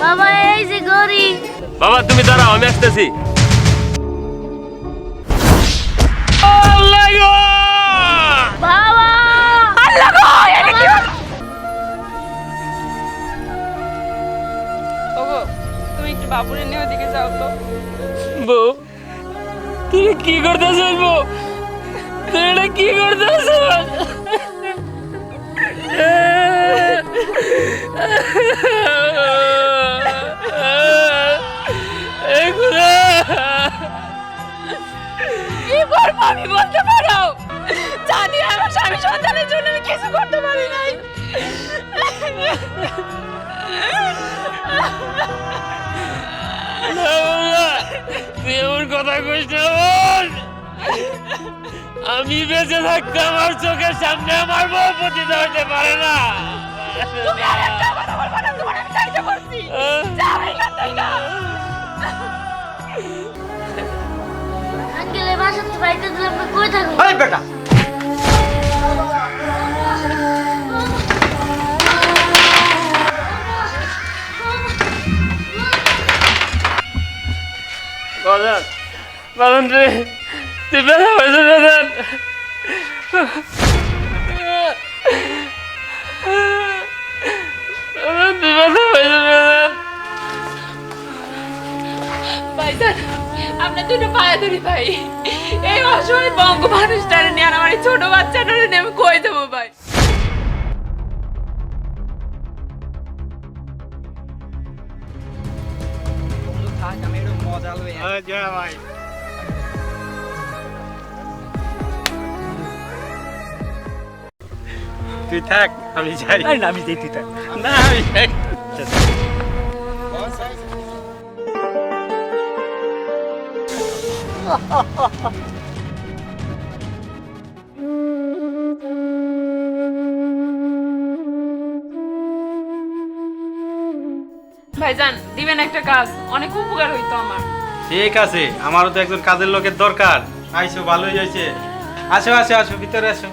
বাবা এই যে গরি বাবা তুমি দাঁড়াও আমি আসতেছি। বাবা! একটু বাবুরের নিয়ে ওদিকে যাও তো। বউ তুমি কি করতেছিস বউ? এটা কি করতেছিস কি করব আমি বলতে পারো? জানি আমার স্বামী সন্তানের জন্য আমি কিছু করতে পারি নাই। তুই এমন কথা কইস না আমি বেঁচে থাকতে আমার চোখের সামনে আমার বউ পতিত হইতে পারে না। তুমি আর একটা কথা বলব না তোমার আমি চাইতে যাও এখান থেকে। আঙ্কেলে বাসা তো বাড়িতে দিলাম না কই থাকব? এই বেটা। বাজান বাজান তুই তুই ব্যথা পাইছিস বাজান। তুই ব্যথা পাইছিস বাজান। আমরা দুটো পায়ে ধরি ভাই। এই অসহায় বঙ্গ মানুষটারে নিয়ে আর আমার এই ছোট বাচ্চাটারে নিয়ে আমি কই দেবো ভাই? তুই থাক আমি যাই। না আমি যেতে থাক। না আমি ভাইজান, দিবেন একটা কাজ। অনেক উপকার হইতো আমার। ঠিক আছে, আমারও তো একজন কাজের লোকের দরকার। আইসো, ভালোই হয়েছে। আসো আসো আসো, ভিতরে আসো।